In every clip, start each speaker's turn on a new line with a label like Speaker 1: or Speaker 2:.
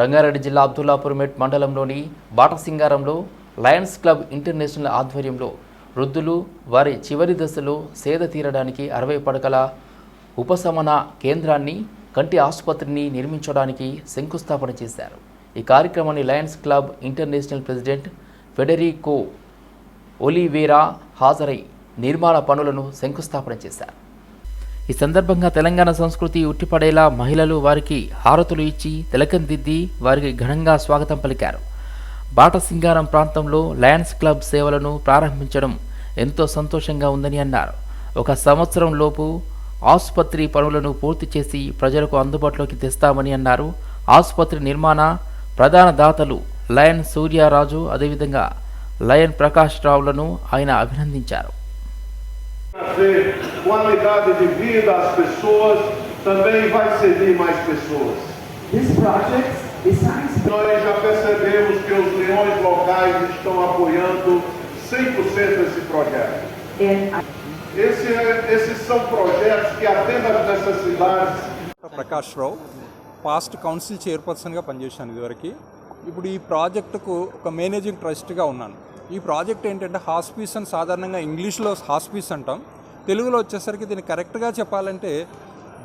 Speaker 1: రంగారెడ్డి జిల్లా అబ్దుల్లాపూర్మెట్ మండలంలోని బాటసింగారంలో Lions Club international ఆధ్వర్యంలో వృద్ధులు వారి చివరి దశలో సేద తీరడానికి అరవై పడకల ఉపశమన కేంద్రాన్ని కంటి ఆసుపత్రిని నిర్మించడానికి శంకుస్థాపన చేశారు. ఈ కార్యక్రమాన్ని Lions Club International president Federico Oliveira హాజరై నిర్మాణ పనులను శంకుస్థాపన చేశారు. ఈ సందర్భంగా తెలంగాణ సంస్కృతి ఉట్టిపడేలా మహిళలు వారికి హారతులు ఇచ్చి తిలకం దిద్ది వారికి ఘనంగా స్వాగతం పలికారు. బాటసింగారం ప్రాంతంలో లయన్స్ క్లబ్ సేవలను ప్రారంభించడం ఎంతో సంతోషంగా ఉందని అన్నారు. ఒక సంవత్సరం లోపు ఆసుపత్రి పనులను పూర్తి చేసి ప్రజలకు అందుబాటులోకి తెస్తామని అన్నారు. ఆసుపత్రి నిర్మాణ ప్రధాన దాతలు లయన్ సూర్యారాజు అదేవిధంగా లయన్ ప్రకాష్ రావులను ఆయన అభినందించారు.
Speaker 2: trazer qualidade de vida às pessoas, também vai servir mais pessoas.
Speaker 3: This project, besides
Speaker 2: Nós já percebemos que os leões locais estão apoiando 100% esse projeto.
Speaker 3: and I
Speaker 2: Esse é- esses são projetos que atendem às necessidades
Speaker 4: Prakash Rao past council చైర్పర్సన్గా పనిచేశాను ఇదివరకు ఇప్పుడు ఈ ప్రాజెక్టుకు ఒక managing ట్రస్ట్గా ఉన్నాను ఈ project ఏంటంటే హాస్పీస్ అని సాధారణంగా ఇంగ్లీష్లో హాస్పీస్ అంటాం తెలుగులో వచ్చేసరికి దీన్ని కరెక్ట్గా చెప్పాలంటే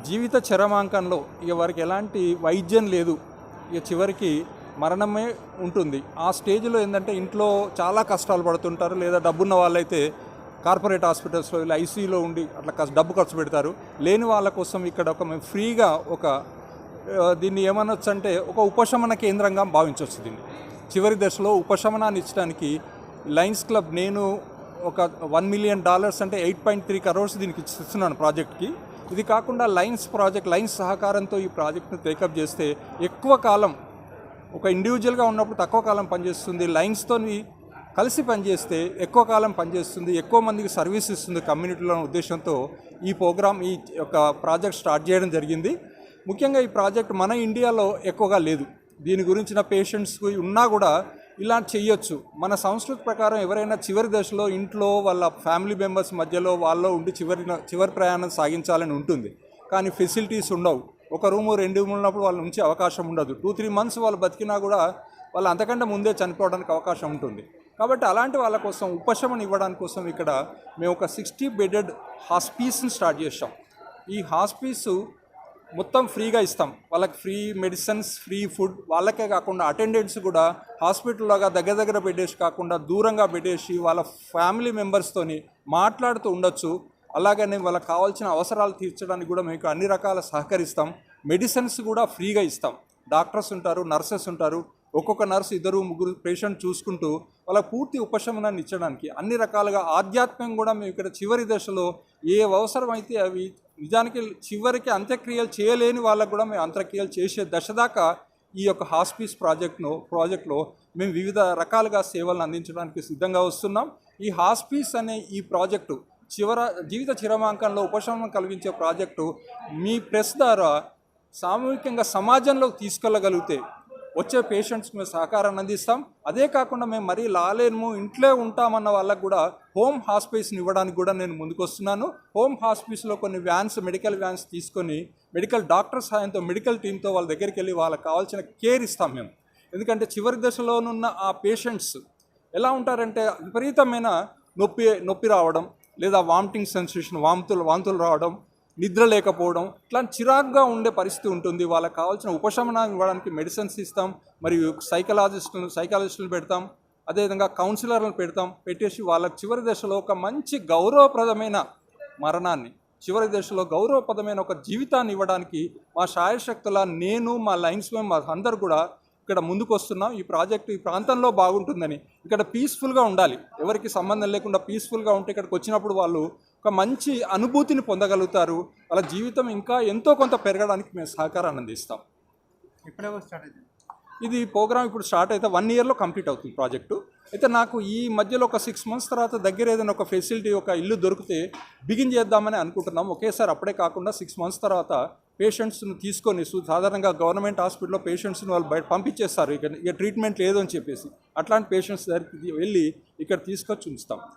Speaker 4: జీవిత చరమాంకంలో ఇక వారికి ఎలాంటి వైద్యం లేదు. ఇక చివరికి మరణమే ఉంటుంది. ఆ స్టేజ్లో ఏంటంటే ఇంట్లో చాలా కష్టాలు పడుతుంటారు. లేదా డబ్బున్న వాళ్ళైతే కార్పొరేట్ హాస్పిటల్స్లో ఇలా ఐసీలో ఉండి అట్లా కష్ట- డబ్బు ఖర్చు పెడతారు. లేని వాళ్ళ కోసం ఇక్కడ ఒక మేము ఫ్రీగా ఒక దీన్ని ఏమనొచ్చు అంటే ఒక ఉపశమన కేంద్రంగా భావించవచ్చు దీన్ని. చివరి దశలో ఉపశమనాన్ని ఇచ్చడానికి లయన్స్ క్లబ్ నేను ఒక వన్ మిలియన్ డాలర్స్ అంటే ఎయిట్ పాయింట్ త్రీ కరోర్స్ దీనికి ఇస్తున్నాను ప్రాజెక్ట్కి. ఇది కాకుండా లైన్స్ ప్రాజెక్ట్ లైన్స్ సహకారంతో ఈ ప్రాజెక్ట్ను టేకప్ చేస్తే ఎక్కువ కాలం ఒక ఇండివిజువల్గా ఉన్నప్పుడు తక్కువ కాలం పనిచేస్తుంది లైన్స్తో కలిసి పనిచేస్తే ఎక్కువ కాలం పనిచేస్తుంది ఎక్కువ మందికి సర్వీస్ ఇస్తుంది కమ్యూనిటీలో ఉద్దేశంతో ఈ ప్రోగ్రామ్ ఈ యొక్క ప్రాజెక్ట్ స్టార్ట్ చేయడం జరిగింది. ముఖ్యంగా ఈ ప్రాజెక్ట్ మన ఇండియాలో ఎక్కువగా లేదు. దీని గురించిన పేషెంట్స్ ఉన్నా కూడా ఇలా చేయొచ్చు మన సంస్కృతి ప్రకారం ఎవరైనా చివరి దశలో ఇంట్లో వాళ్ళ ఫ్యామిలీ మెంబర్స్ మధ్యలో వాళ్ళలో ఉండి చివరి చివరి ప్రయాణం సాగించాలని ఉంటుంది. కానీ ఫెసిలిటీస్ ఉండవు. ఒక రూము రెండు రూములు ఉన్నప్పుడు వాళ్ళు ఉంచే అవకాశం ఉండదు. టూ త్రీ మంత్స్ వాళ్ళు బతికినా కూడా వాళ్ళు అంతకంటే ముందే చనిపోవడానికి అవకాశం ఉంటుంది. కాబట్టి అలాంటి వాళ్ళ కోసం ఉపశమనం ఇవ్వడానికి కోసం ఇక్కడ మేము ఒక సిక్స్టీ బెడెడ్ హాస్పీస్ని స్టార్ట్ చేసాం ఈ హాస్పీసు మొత్తం ఫ్రీగా ఇస్తాం. వాళ్ళకి ఫ్రీ మెడిసిన్స్ ఫ్రీ ఫుడ్ వాళ్ళకే కాకుండా అటెండెంట్స్ కూడా హాస్పిటల్లాగా దగ్గర దగ్గర పెట్టేసి కాకుండా దూరంగా పెట్టేసి వాళ్ళ ఫ్యామిలీ మెంబర్స్తోని మాట్లాడుతూ ఉండొచ్చు. అలాగనే వాళ్ళకి కావాల్సిన అవసరాలు తీర్చడానికి కూడా మీకు అన్ని రకాల సహకరిస్తాం. మెడిసిన్స్ కూడా ఫ్రీగా ఇస్తాం. డాక్టర్స్ ఉంటారు నర్సెస్ ఉంటారు. ఒక్కొక్క నర్సు ఇద్దరు ముగ్గురు పేషెంట్ చూసుకుంటూ వాళ్ళ పూర్తి ఉపశమనాన్ని ఇచ్చడానికి అన్ని రకాలుగా ఆధ్యాత్మికం కూడా మేము ఇక్కడ చివరి దశలో ఏ అవసరమైతే అవి నిజానికి చివరికి అంత్యక్రియలు చేయలేని వాళ్ళకు కూడా మేము అంత్యక్రియలు చేసే దశ దాకా ఈ యొక్క హాస్పీస్ ప్రాజెక్ట్ను ప్రాజెక్ట్లో మేము వివిధ రకాలుగా సేవలను అందించడానికి సిద్ధంగా వస్తున్నాం. ఈ హాస్పీస్ అనే ఈ ప్రాజెక్టు చివర జీవిత చిరమాంకంలో ఉపశమనం కలిగించే ప్రాజెక్టు మీ ప్రెస్ ద్వారా సామూహికంగా సమాజంలోకి తీసుకెళ్ళగలిగితే వచ్చే పేషెంట్స్కి మేము సహకారాన్ని అందిస్తాం. అదే కాకుండా మేము మరీ లాలేము ఇంట్లో ఉంటామన్న వాళ్ళకు కూడా హోమ్ హాస్పిస్ని ఇవ్వడానికి కూడా నేను ముందుకొస్తున్నాను. హోమ్ హాస్పిస్లో కొన్ని వ్యాన్స్ మెడికల్ వ్యాన్స్ తీసుకొని మెడికల్ డాక్టర్ సహాయంతో మెడికల్ టీంతో వాళ్ళ దగ్గరికి వెళ్ళి వాళ్ళకి కావాల్సిన కేర్ ఇస్తాం మేము. ఎందుకంటే చివరి దశలోనున్న ఆ పేషెంట్స్ ఎలా ఉంటారంటే విపరీతమైన నొప్పి నొప్పి రావడం లేదా వామిటింగ్ సెన్సేషన్ వాంతులు వాంతులు రావడం నిద్ర లేకపోవడం ఇట్లాంటి చిరాగ్గా ఉండే పరిస్థితి ఉంటుంది. వాళ్ళకి కావాల్సిన ఉపశమనాన్ని ఇవ్వడానికి మెడిసిన్స్ ఇస్తాం మరియు సైకలాజిస్టులు సైకాలజిస్టులు పెడతాం అదేవిధంగా కౌన్సిలర్లను పెడతాం పెట్టేసి వాళ్ళకి చివరి దశలో ఒక మంచి గౌరవప్రదమైన మరణాన్ని చివరి దశలో గౌరవప్రదమైన ఒక జీవితాన్ని ఇవ్వడానికి మా శాయశక్తుల నేను మా లైన్స్ మా అందరు కూడా ఇక్కడ ముందుకు వస్తున్నాం ఈ ప్రాజెక్ట్ ఈ ప్రాంతంలో బాగుంటుందని ఇక్కడ పీస్ఫుల్గా ఉండాలి. ఎవరికి సంబంధం లేకుండా పీస్ఫుల్గా ఉంటే ఇక్కడికి వచ్చినప్పుడు వాళ్ళు ఒక మంచి అనుభూతిని పొందగలుగుతారు. వాళ్ళ జీవితం ఇంకా ఎంతో కొంత పెరగడానికి మేము సహకారాన్ని అందిస్తాం. ఇది ప్రోగ్రామ్ ఇప్పుడు స్టార్ట్ అయితే వన్ ఇయర్లో కంప్లీట్ అవుతుంది ప్రాజెక్టు. అయితే నాకు ఈ మధ్యలో ఒక సిక్స్ మంత్స్ తర్వాత దగ్గర ఏదైనా ఒక ఫెసిలిటీ ఒక ఇల్లు దొరికితే బిగిన్ చేద్దామని అనుకుంటున్నాం. ఒకేసారి అప్పుడే కాకుండా సిక్స్ మంత్స్ తర్వాత పేషెంట్స్ను తీసుకొని సాధారణంగా గవర్నమెంట్ హాస్పిటల్లో పేషెంట్స్ని వాళ్ళు బయట పంపించేస్తారు. ఇక ఇక ట్రీట్మెంట్ లేదు అని చెప్పేసి అట్లాంటి పేషెంట్స్ దగ్గరికి వెళ్ళి ఇక్కడ తీసుకొచ్చి ఉంచుతాం.